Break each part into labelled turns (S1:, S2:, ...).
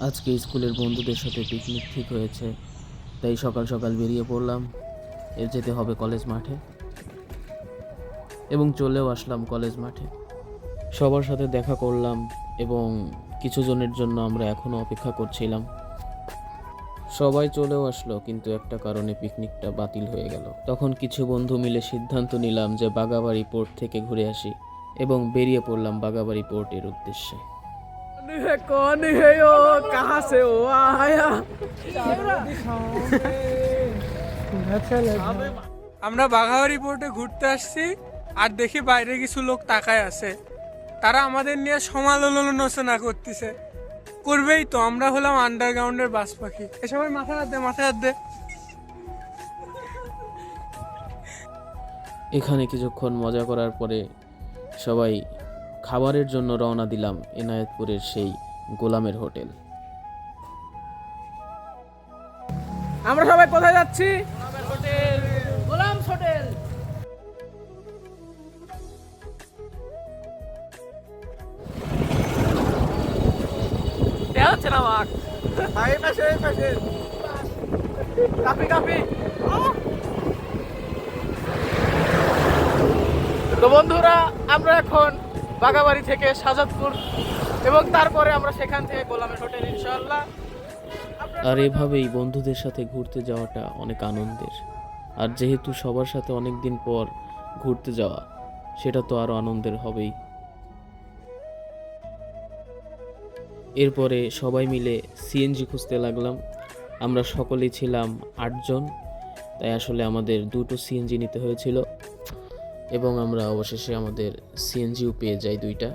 S1: আজকে স্কুলের বন্ধুদের সাথে পিকনিক ঠিক হয়েছে, তাই সকাল সকাল বেরিয়ে পড়লাম। এর যেতে হবে কলেজ মাঠে। এবং চলেও আসলাম কলেজ মাঠে। সবার সাথে দেখা করলাম এবং কিছু জনের জন্য আমরা এখনও অপেক্ষা করছিলাম। সবাই চলেও আসলো, কিন্তু একটা কারণে পিকনিকটা বাতিল হয়ে গেল। তখন কিছু বন্ধু মিলে সিদ্ধান্ত নিলাম যে বাগাবাড়ি পোর্ট থেকে ঘুরে আসি এবং বেরিয়ে পড়লাম বাগাবাড়ি পোর্টের উদ্দেশ্যে।
S2: है कौन है यो कहाँ से हो आया
S3: আমরা বাঘাবাড়ি পোর্টে ঘুরতে আসছি আর দেখি বাইরে কিছু লোক তাকায় আছে তারা আমাদের নিয়ে সমালোচনা করতেছে করবেই তো আমরা হলাম আন্ডারগ্রাউন্ডের বাস পাখি এ সবাই মাথা হাত দে মাথা হাত দে
S1: এখানে কিছুক্ষণ মজা করার পরে সবাই খাবারের জন্য রওনা দিলাম এনায়েতপুরের সেই গোলামের হোটেল।
S2: আমরা সবাই কোথায় যাচ্ছি? গোলাম হোটেল। দেওয়া হচ্ছে না এই পাশে এই পাশে। কাপি কাপি। তো বন্ধুরা আমরা এখন বাগাবাড়ি থেকে সাজাদপুর এবং তারপরে আমরা সেখান থেকে গোলামের হোটেল ইনশাআল্লাহ।
S1: আর এভাবেই বন্ধুদের সাথে ঘুরতে যাওয়াটা অনেক আনন্দের। আর যেহেতু সবার সাথে অনেক দিন পর ঘুরতে যাওয়া সেটা তো আরও আনন্দের হবেই। এরপরে সবাই মিলে সিএনজি খুঁজতে লাগলাম। আমরা সকলেই ছিলাম আটজন তাই আসলে আমাদের দুটো সিএনজি নিতে হয়েছিল। এবং আমরা অবশেষে আমাদের সিএনজিও পেয়ে যাই দুইটা।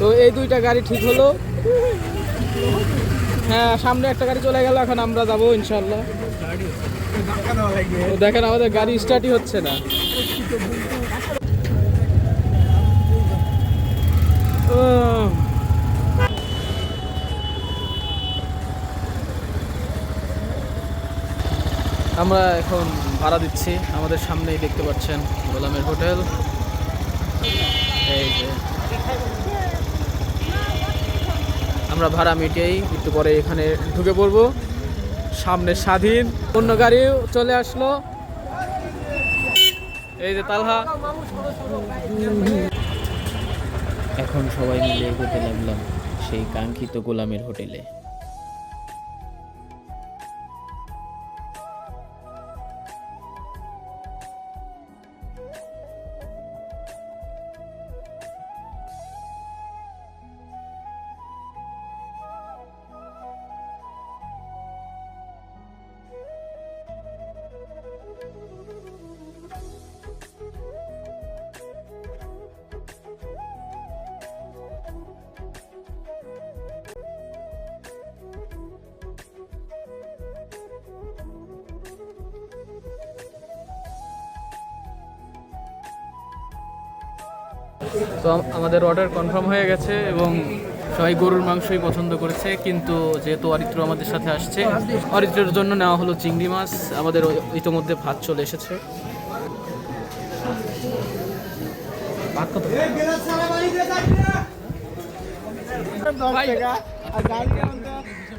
S2: তো এই দুইটা গাড়ি ঠিক হলো। হ্যাঁ সামনে একটা গাড়ি চলে গেল, এখন আমরা যাব ইনশাল্লাহ দেখেন, আমাদের গাড়ি স্টার্টই হচ্ছে না। আমরা এখন ভাড়া দিচ্ছি। আমাদের সামনেই দেখতে পাচ্ছেন গোলামের হোটেল। আমরা ভাড়া মিটিয়েই একটু পরে এখানে ঢুকে পড়ব। সামনে স্বাধীন। অন্য গাড়িও চলে আসলো। এই যে তালহা।
S1: এখন সবাই মিলে এগোতে লাগলাম সেই কাঙ্ক্ষিত গোলামের হোটেলে।
S2: তো আমাদের অর্ডার কনফার্ম হয়ে গেছে এবং সবাই গরুর মাংসই পছন্দ করেছে, কিন্তু যেহেতু অরিত্র আমাদের সাথে আসছে, অরিত্রের জন্য নেওয়া হলো চিংড়ি মাছ, আমাদের ইতোমধ্যে ভাত চলে এসেছে ভাত কত?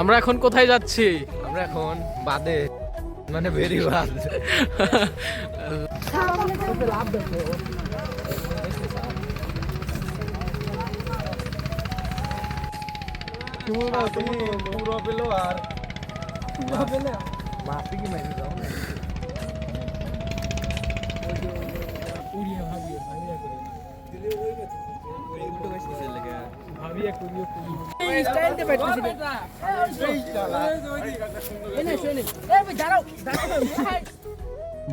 S4: আমরা
S2: এখন কোথায় যাচ্ছি?
S5: আমরা এখন বাদে মানে ভেরি বাদ। পুরো পেল আর পুরো পেলে? মাসি কি মাইনে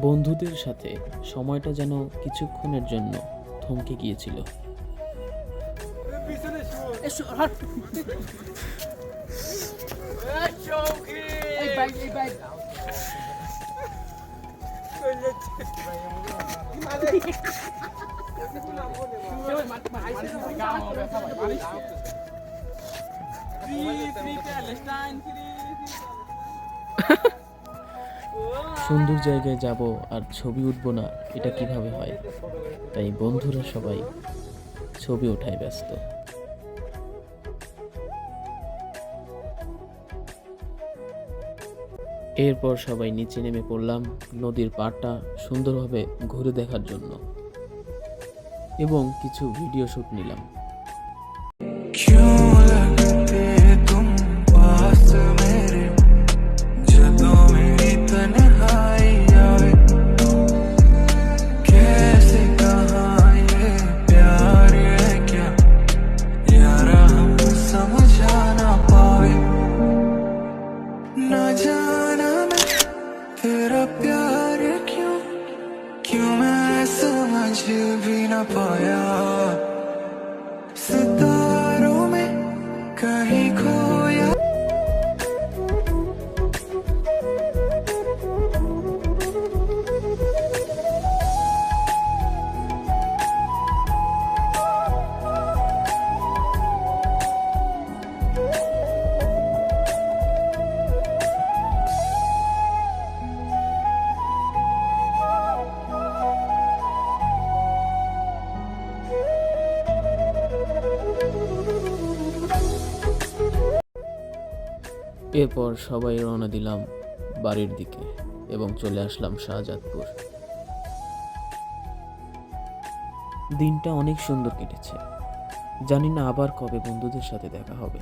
S1: বন্ধুদের সাথে সময়টা যেন কিছুক্ষণের জন্য থমকে গিয়েছিল। সুন্দর জায়গায় যাব আর ছবি উঠবো না, এটা কীভাবে হয়? তাই বন্ধুরা সবাই ছবি ওঠায় ব্যস্ত। এরপর সবাই নিচে নেমে পড়লাম নদীর পাড়টা সুন্দরভাবে ঘুরে দেখার জন্য। এবং কিছু ভিডিও শ্যুট নিলাম।
S6: Bence bir bina paya
S1: এরপর সবাই রওনা দিলাম বাড়ির দিকে এবং চলে আসলাম শাহজাদপুর। দিনটা অনেক সুন্দর কেটেছে। জানি না আবার কবে বন্ধুদের সাথে দেখা হবে।